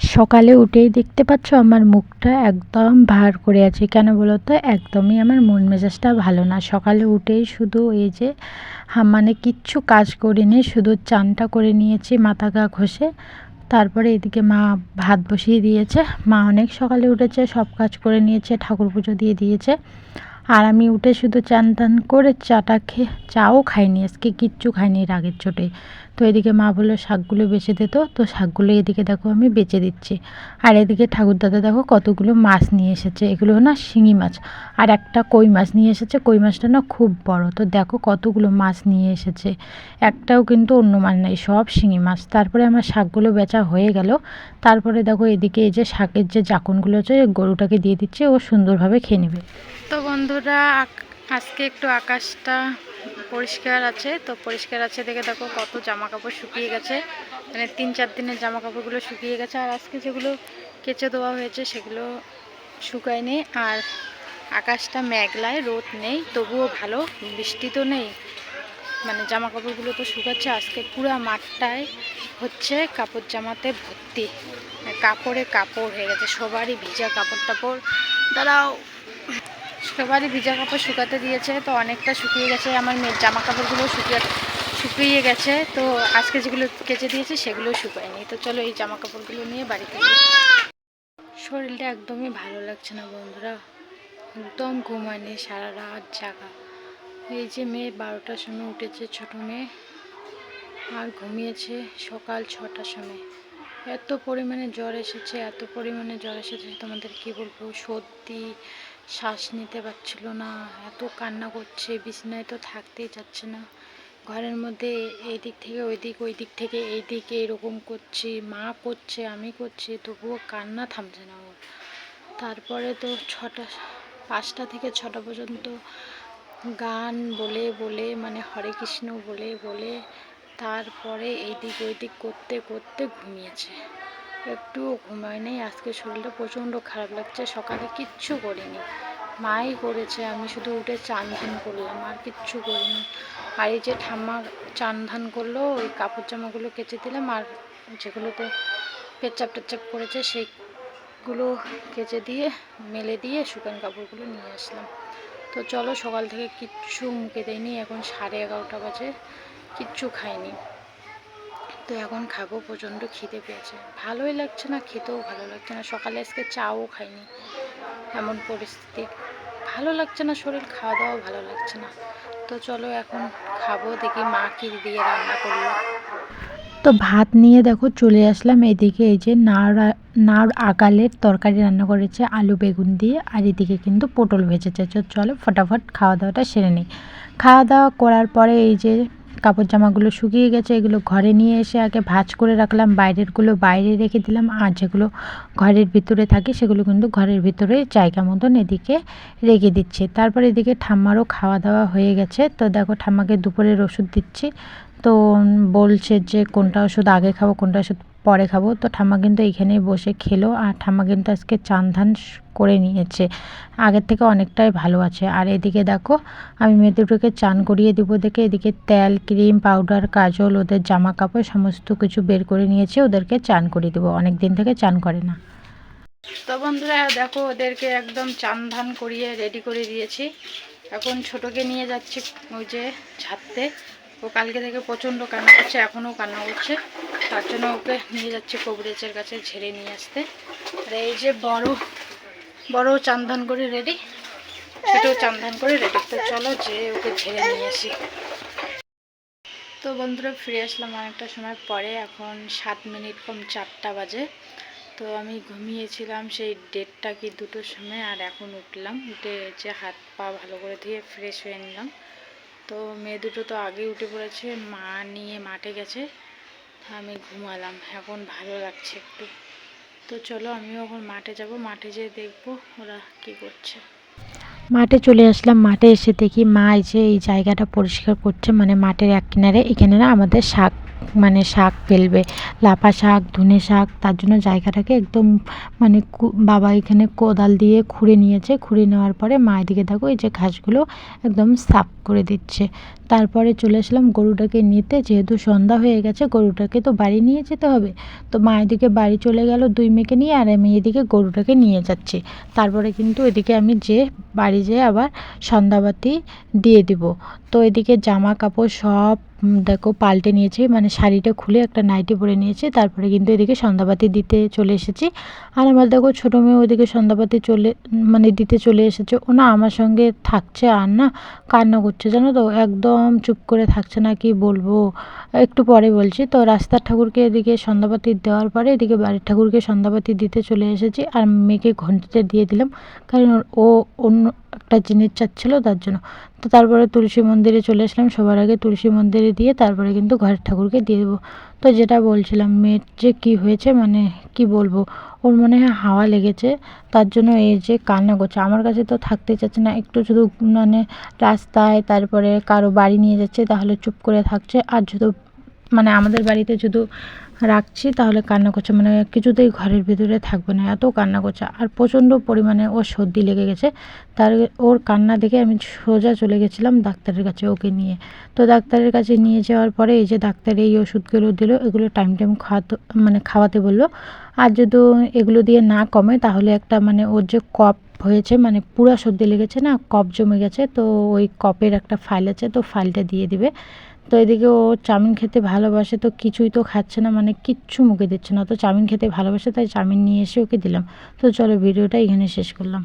সকালে উঠেই দেখতে পাচ্ছ আমার মুখটা একদম ভার করে আছে। কেন বলো তো? একদমই আমার মন মেজাজটা ভালো না। সকালে উঠেই শুধু এই যে মানে কিচ্ছু কাজ করিনি, শুধু চানটা করে নিয়েছি মাথা গা ঘষে। তারপরে এদিকে মা ভাত বসিয়ে দিয়েছে। মা অনেক সকালে উঠেছে, সব কাজ করে নিয়েছে, ঠাকুর পুজো দিয়ে দিয়েছে। আর আমি উঠে শুধু চান টান করে চাটা খেয়ে, চাও খাইনি, আজকে কিচ্ছু খাইনি এর আগের চোটে তো এদিকে মা বলল, শাকগুলো বেছে দিত তো। শাকগুলো এদিকে দেখো আমি বেচে দিচ্ছি। আর এদিকে ঠাকুরদাদা দেখো কতগুলো মাছ নিয়ে এসেছে। এগুলো না শিঙি মাছ। আর একটা কই মাছ নিয়ে এসেছে। কই মাছটা না খুব বড়। তো দেখো কতগুলো মাছ নিয়ে এসেছে। একটাও কিন্তু অন্য মাছ নেই, সব শিঙি মাছ। তারপরে আমার শাকগুলো বেচা হয়ে গেল। তারপরে দেখো এদিকে এই যে শাকের যে জাকনগুলো আছে, গরুটাকে দিয়ে দিচ্ছে, ও সুন্দরভাবে খেয়ে নেবে। তো বন্ধুরা আজকে একটু আকাশটা পরিষ্কার আছে। তো পরিষ্কার আছে দেখে দেখো কত জামা কাপড় শুকিয়ে গেছে। মানে তিন চার দিনের জামা কাপড়গুলো শুকিয়ে গেছে। আর আজকে যেগুলো কেচে দেওয়া হয়েছে সেগুলো শুকায়নি। আর আকাশটা মেঘলায়, রোদ নেই, তবুও ভালো। বৃষ্টি তো নেই। মানে জামা কাপড়গুলো তো শুকাচ্ছে। আজকে পুরো মাঠটায় হচ্ছে কাপড় জামাতে ভর্তি। মানে কাপড়ে কাপড় হয়ে গেছে। সবারই ভিজা কাপড় টাপড় দাঁড়াও। সবারই ভিজা কাপড় শুকাতে দিয়েছে, তো অনেকটা শুকিয়ে গেছে। আমার মেয়ের জামা কাপড়গুলো শুকিয়ে শুকিয়ে গেছে, তো আজকে যেগুলো কেচে দিয়েছে সেগুলো শুকায়নি। তো চলো এই জামা কাপড়গুলো নিয়ে বাড়িতে শরীরটা একদমই ভালো লাগছে না বন্ধুরা। একদম ঘুমায়নি সারা রাত জাগা। এই যে মেয়ে বারোটার সময় উঠেছে, ছোট মেয়ে। আর ঘুমিয়েছে সকাল ছটার সময়। এত পরিমাণে জ্বর এসেছে, এত পরিমাণে জ্বর এসেছে তোমাদের কি বলব? সর্দি শ্বাস নিতে পারছিল না, এত কান্না করছে, বিছানায় তো থাকতেই যাচ্ছে না। ঘরের মধ্যে এই দিক থেকে ওই দিক ওই দিক থেকে এই দিকে এরকম করছি, মা করছে, আমি করছি, তবুও কান্না থামছে না ওর। তারপরে তো ছটা, পাঁচটা থেকে ছটা পর্যন্ত গান বলে বলে মানে হরে কৃষ্ণ বলে বলে, তারপরে এইদিক, ওইদিক করতে করতে ঘুমিয়েছে। একটুও ঘুমায় নেই। আজকে শরীরটা প্রচণ্ড খারাপ লাগছে, সকালে কিচ্ছু করিনি। মাই করেছে, আমি শুধু উঠে চান ধান করলাম, আর কিচ্ছু করিনি। আর এই যে ঠাম্মা চান ধান করল, ওই কাপড় জামাগুলো কেচে দিলাম, আর যেগুলোতে পেচ্চাপ টেচ্চাপ করেছে, সেইগুলো কেচে দিয়ে, মেলে দিয়ে শুকান কাপড়গুলো নিয়ে আসলাম। তো চলো সকাল থেকে কিচ্ছু মুখে দেয়নি এখন সাড়ে এগারোটা বাজে, কিচ্ছু খাইনি। তো এখন খাব, প্রচণ্ড খিদে পেয়েছে। ভালোই লাগছে না খেতেও, ভালো লাগছে না। সকালে আজকে চাও খাইনি, এমন পরিস্থিতি। ভালো লাগছে না শরীর খাওয়া দাওয়াও ভালো লাগছে না। তো চলো এখন খাব, দেখি মা কি দিয়ে রান্না করল। তো ভাত নিয়ে দেখো, চলে আসলাম এদিকে, এই যে নাড় নাড় আকালের তরকারি রান্না করেছে আলু বেগুন দিয়ে, আর এদিকে কিন্তু পটল ভেজেছে। চলো, ফটাফট খাওয়া দাওয়াটা সেরে নিই। খাওয়া দাওয়া করার পরে এই যে কাপড় জামাগুলো শুকিয়ে গেছে, এগুলো ঘরে নিয়ে এসে আগে ভাঁজ করে রাখলাম, বাইরেরগুলো বাইরে রেখে দিলাম, আর যেগুলো ঘরের ভিতরে থাকে সেগুলো কিন্তু ঘরের ভিতরে জায়গা মতন এদিকে রেখে দিচ্ছি। তারপর এদিকে ঠাম্মারও খাওয়া দাওয়া হয়ে গেছে। তো দেখো ঠাম্মাকে দুপুরের ওষুধ দিচ্ছি। তো বলছে যে কোনটা ওষুধ আগে খাব, কোনটা ওষুধ পরে খাব। তো ঠাম্মা কিন্তু এইখানেই বসে খেলো আর ঠাম্মা কিন্তু আজকে চান ধান করে নিয়েছে। আগের থেকে অনেকটাই ভালো আছে। আর এদিকে দেখো, আমি মেয়ে দুটোকে চান করিয়ে দেবো দেখে এদিকে তেল, ক্রিম, পাউডার, কাজল, ওদের জামা কাপড় সমস্ত কিছু বের করে নিয়েছে। ওদেরকে চান করিয়ে দেবো। অনেক দিন থেকে চান করে না। তো বন্ধুরা, দেখো, ওদেরকে একদম চান ধান করিয়ে রেডি করে দিয়েছি। এখন ছোটোকে নিয়ে যাচ্ছি ওই যে ঝাড়তে ও কালকে থেকে প্রচণ্ড কান্না করছে, এখনও কান্না করছে। তার জন্য ওকে নিয়ে যাচ্ছে কবরেজের কাছে ঝেড়ে নিয়ে আসতে। আর এই যে বড় বড় চান্দান করে রেডি সেটাও চান্দান করে রেডি তো চলো যে ওকে ঝেড়ে নিয়ে আসি। তো বন্ধুরা, ফিরে আসলাম অনেকটা সময় পরে। এখন সাত মিনিট কম চারটা বাজে। তো আমি ঘুমিয়েছিলাম সেই দেড়টা কি দুটোর সময়, আর এখন উঠলাম। উঠে যে হাত পা ভালো করে ধুয়ে ফ্রেশ হয়ে নিলাম। তো মেয়ে দুটো তো আগে উঠে পড়েছে, মা নিয়ে মাঠে গেছে আমি ঘুমালাম, এখন ভালো লাগছে একটু। তো চলো আমিও এখন মাঠে যাব, মাঠে যেয়ে দেখব ওরা কি করছে। মাঠে চলে আসলাম, মাঠে এসে দেখি মা এই যে এই জায়গাটা পরিষ্কার করছে মানে মাঠের এক কিনারে, এখানে না আমাদের শাক মানে শাক ফেলবে লাফা শাক, ধনে শাক, তার জন্য জায়গাটাকে একদম মানে বাবা এখানে কোদাল দিয়ে খুঁড়ে নিয়েছে, খুঁড়ে নেওয়ার পরে মা এদিকে দেখো এই যে ঘাসগুলো একদম সাফ করে দিচ্ছে। তারপরে চলে আসলাম গরুটাকে নিতে, যেহেতু সন্ধ্যা হয়ে গেছে, গরুটাকে তো বাড়ি নিয়ে যেতে হবে। তো মা এদিকে বাড়ি চলে গেল দুই মেয়েকে নিয়ে, আর আমি এদিকে গরুটাকে নিয়ে যাচ্ছি। তারপরে কিন্তু এদিকে আমি যে বাড়ি যেয়ে আবার সন্ধ্যাবাতি দিয়ে দিব। তো এদিকে জামা কাপড় সব দেখো পাল্টে নিয়েছি মানে শাড়িটা খুলে একটা নাইটি পরে নিয়েছি, তারপরে কিন্তু এদিকে সন্ধ্যাবাতি দিতে চলে এসেছি। আর আমার দেখো ছোটো মেয়ে ওদিকে সন্ধ্যাবাতি চলে মানে দিতে চলে এসেছে। ও না আমার সঙ্গে থাকছে আর না কান্না করছে, জানো তো? একদম চুপ করে থাকছে না, কি বলব? একটু পরে বলছি। তো রাস্তার ঠাকুরকে এদিকে সন্ধ্যাবাতি দেওয়ার পরে এদিকে বাড়ির ঠাকুরকে সন্ধ্যাবাতি দিতে চলে এসেছি। আর মেয়েকে ঘন্টিটা দিয়ে দিলাম। কারণ ও অন্য একটা জিনিস চাচ্ছিলো, তার জন্য। তো তারপরে তুলসী মন্দিরে চলে আসলাম। সবার আগে তুলসী মন্দিরে দিয়ে তারপরে কিন্তু ঘরের ঠাকুরকে দিয়ে দেবো। তো যেটা বলছিলাম, মেয়ের যে কী হয়েছে মানে কি বলব, ওর মনে হয় হাওয়া লেগেছে। তার জন্য এই যে কান্না করছে। আমার কাছে তো থাকতে চাচ্ছে না, একটু শুধু মানে রাস্তায় তারপরে কারও বাড়ি নিয়ে যাচ্ছে, তাহলে চুপ করে থাকছে। আর শুধু মানে আমাদের বাড়িতে শুধু রাখছি, তাহলে কান্না করছে মানে কিছুতেই ঘরের ভিতরে থাকবে না, এত কান্না করছে আর প্রচণ্ড পরিমাণে ওর সর্দি লেগে গেছে। তার ওর কান্না দেখে আমি সোজা চলে গেছিলাম ডাক্তারের কাছে ওকে নিয়ে। তো ডাক্তারের কাছে নিয়ে যাওয়ার পরে এই যে ডাক্তার এই ওষুধগুলো দিল, এগুলো টাইম টাইম খাওয়াতে মানে খাওয়াতে বলল। আর যদি এগুলো দিয়ে না কমে, তাহলে একটা মানে ওর যে কপ হয়েছে মানে পুরো সর্দি লেগেছে না কপ জমে গেছে, তো ওই কপের একটা ফাইল আছে, তো ফাইলটা দিয়ে দিবে। তো এদিকে ও চাউমিন খেতে ভালোবাসে, তো কিছুই তো খাচ্ছে না মানে কিচ্ছু মুখে দিচ্ছে না। তো চাউমিন খেতে ভালোবাসে, তাই চাউমিন নিয়ে এসে ওকে দিলাম। তো চলো ভিডিওটা এখানে শেষ করলাম।